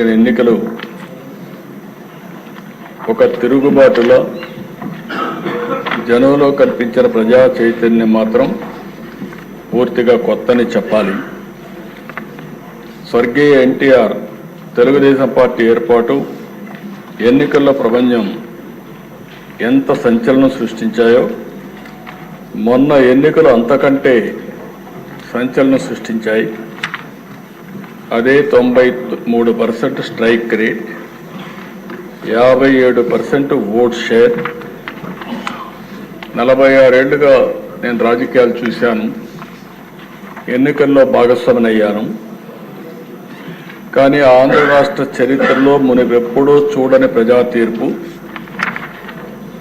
ఎన్నికలు ఒక తిరుగుబాటులో జనంలో కల్పించిన ప్రజా చైతన్యం మాత్రం పూర్తిగా కొత్తని చెప్పాలి. స్వర్గీయ ఎన్టీఆర్ తెలుగుదేశం పార్టీ ఏర్పాటు ఎన్నికల్లో ప్రపంచం ఎంత సంచలనం సృష్టించాయో మొన్న ఎన్నికలు అంతకంటే సంచలనం సృష్టించాయి. అదే తొంభై మూడు పర్సెంట్ స్ట్రైక్ రేట్ యాభై ఏడు పర్సెంట్ ఓట్ షేర్. నలభై ఆరేళ్ళుగా నేను రాజకీయాలు చూశాను. ఎన్నికల్లో భాగస్వామినయ్యాను. కానీ ఆంధ్ర రాష్ట్ర చరిత్రలో మునిపెప్పుడూ చూడని ప్రజా తీర్పు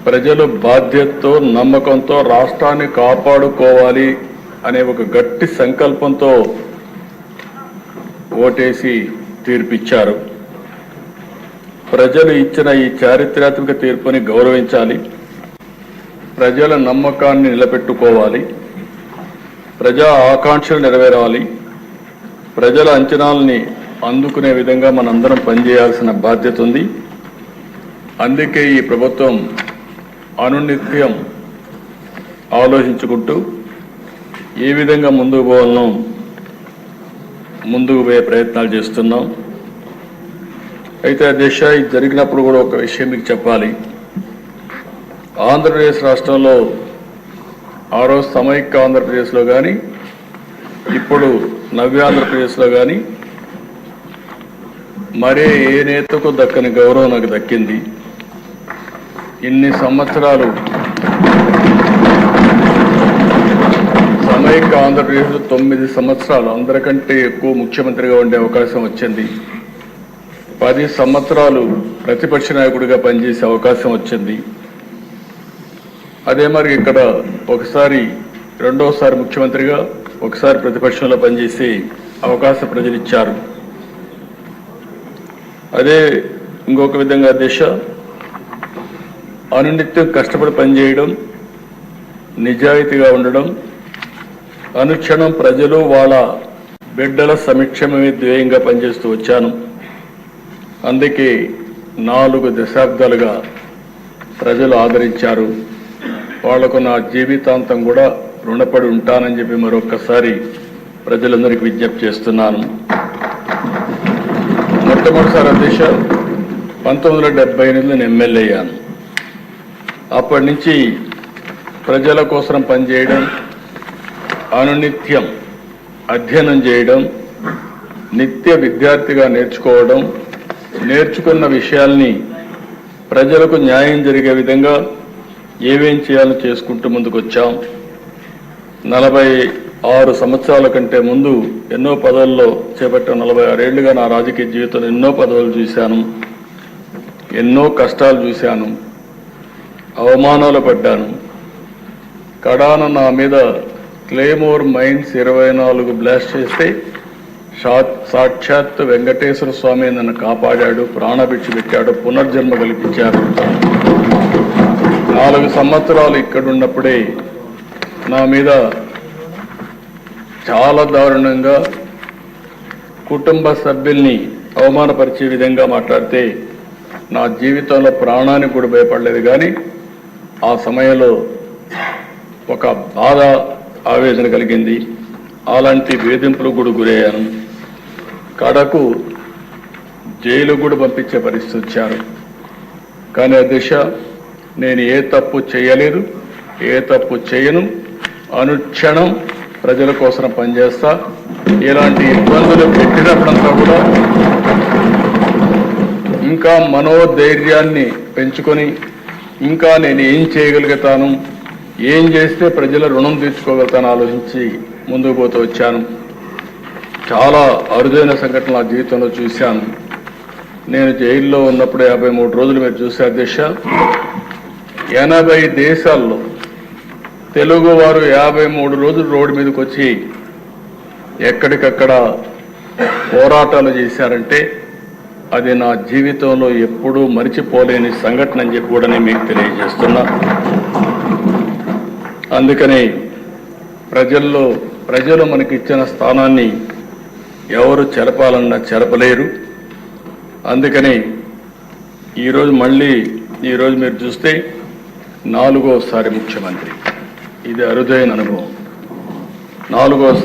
ప్రజలు బాధ్యతతో నమ్మకంతో రాష్ట్రాన్ని కాపాడుకోవాలి అనే ఒక గట్టి సంకల్పంతో ఓటేసి తీర్పిచ్చారు. ప్రజలు ఇచ్చిన ఈ చారిత్రాత్మక తీర్పుని గౌరవించాలి. ప్రజల నమ్మకాన్ని నిలబెట్టుకోవాలి. ప్రజా ఆకాంక్షలు నెరవేరాలి. ప్రజల అంచనాలని అందుకునే విధంగా మనందరం పనిచేయాల్సిన బాధ్యత ఉంది. అందుకే ఈ ప్రభుత్వం అనునిత్యం ఆలోచించుకుంటూ ఏ విధంగా ముందుకు పోవాలనో ముందుకు పోయే ప్రయత్నాలు చేస్తున్నాం. అయితే ఆ ఇది జరిగినప్పుడు కూడా ఒక విషయం మీకు చెప్పాలి. ఆంధ్రప్రదేశ్ రాష్ట్రంలో ఆ రోజు సమైక్య ఆంధ్రప్రదేశ్లో కానీ ఇప్పుడు నవ్య ఆంధ్రప్రదేశ్లో కానీ మరే ఏ నేతకు దక్కని గౌరవం నాకు దక్కింది. ఇన్ని సంవత్సరాలు సమైక్య ఆంధ్రప్రదేశ్లో తొమ్మిది సంవత్సరాలు అందరికంటే ఎక్కువ ముఖ్యమంత్రిగా ఉండే అవకాశం వచ్చింది. పది సంవత్సరాలు ప్రతిపక్ష నాయకుడిగా పనిచేసే అవకాశం వచ్చింది. అదే మరి ఇక్కడ ఒకసారి రెండోసారి ముఖ్యమంత్రిగా ఒకసారి ప్రతిపక్షంలో పనిచేసే అవకాశం ప్రజలు ఇచ్చారు అదే ఇంకొక విధంగా దిశ అనునిత్యం కష్టపడి పనిచేయడం నిజాయితీగా ఉండడం అనుక్షణం ప్రజలు వాళ్ళ బిడ్డల సమక్షమే ధ్యేయంగా పనిచేస్తూ వచ్చాను. అందుకే నాలుగు దశాబ్దాలుగా ప్రజలు ఆదరించారు. వాళ్ళకు నా జీవితాంతం కూడా రుణపడి ఉంటానని చెప్పి మరొక్కసారి ప్రజలందరికీ విజ్ఞప్తి చేస్తున్నాను. మొట్టమొదటిసారి అధ్యక్ష పంతొమ్మిది వందల డెబ్బై ఎనిమిదిలో నేను ఎమ్మెల్యే అయ్యాను. అప్పటి నుంచి ప్రజల కోసం పనిచేయడం అనునిత్యం అధ్యయనం చేయడం నిత్య విద్యార్థిగా నేర్చుకోవడం నేర్చుకున్న విషయాల్ని ప్రజలకు న్యాయం జరిగే విధంగా ఏమేం చేయాలో చేసుకుంటూ ముందుకు వచ్చాం నలభై ఆరు సంవత్సరాల కంటే ముందు ఎన్నో పదవుల్లో చేపట్టిన నలభై ఆరేళ్ళుగా నా రాజకీయ జీవితంలో ఎన్నో పదవులు చూశాను ఎన్నో కష్టాలు చూశాను అవమానాలు పడ్డాను. కడాన నా మీద క్లేమోర్ మైన్స్ ఇరవై నాలుగు బ్లాస్ట్ చేస్తే సాక్షాత్ వెంకటేశ్వర స్వామి నన్ను కాపాడాడు ప్రాణభిక్ష పెట్టాడు పునర్జన్మ కల్పించారు నాలుగు సంవత్సరాలు ఇక్కడున్నప్పుడే నా మీద చాలా దారుణంగా కుటుంబ సభ్యుల్ని అవమానపరిచే విధంగా మాట్లాడితే నా జీవితంలో ప్రాణానికి కూడా భయపడలేదు. కానీ ఆ సమయంలో ఒక బాధ ఆవేదన కలిగింది. అలాంటి వేధింపులకు కూడా గురయ్యాను. కడకు జైలు కూడా పంపించే పరిస్థితి వచ్చారు కానీ ఆ దిశ నేను ఏ తప్పు చేయలేదు ఏ తప్పు చేయను. అనుక్షణం ప్రజల కోసం పనిచేస్తా. ఇలాంటి ఇబ్బందులు పెట్టినప్పుడంతా కూడా ఇంకా మనోధైర్యాన్ని పెంచుకొని ఇంకా నేను ఏం చేయగలుగుతాను? ఏం చేస్తే ప్రజల రుణం తీర్చుకోగలుగుతాను ఆలోచించి ముందుకు పోతూ వచ్చాను. చాలా అరుదైన సంఘటన నా జీవితంలో చూశాను. నేను జైల్లో ఉన్నప్పుడు యాభై మూడు రోజులు మీరు చూసే అధ్యక్ష ఎనభై దేశాల్లో తెలుగు వారు యాభై మూడు రోజులు రోడ్డు మీదకి వచ్చి ఎక్కడికక్కడ పోరాటాలు చేశారంటే అది నా జీవితంలో ఎప్పుడూ మరిచిపోలేని సంఘటన అని చెప్పి కూడా నేను మీకు తెలియజేస్తున్నా. అందుకని ప్రజల్లో ప్రజలు మనకి ఇచ్చిన స్థానాన్ని ఎవరు చెరపాలన్నా చెరపలేరు. అందుకని ఈరోజు మళ్ళీ ఈరోజు మీరు చూస్తే నాలుగోసారి ముఖ్యమంత్రి. ఇది అరుదైన అనుభవం. నాలుగోసారి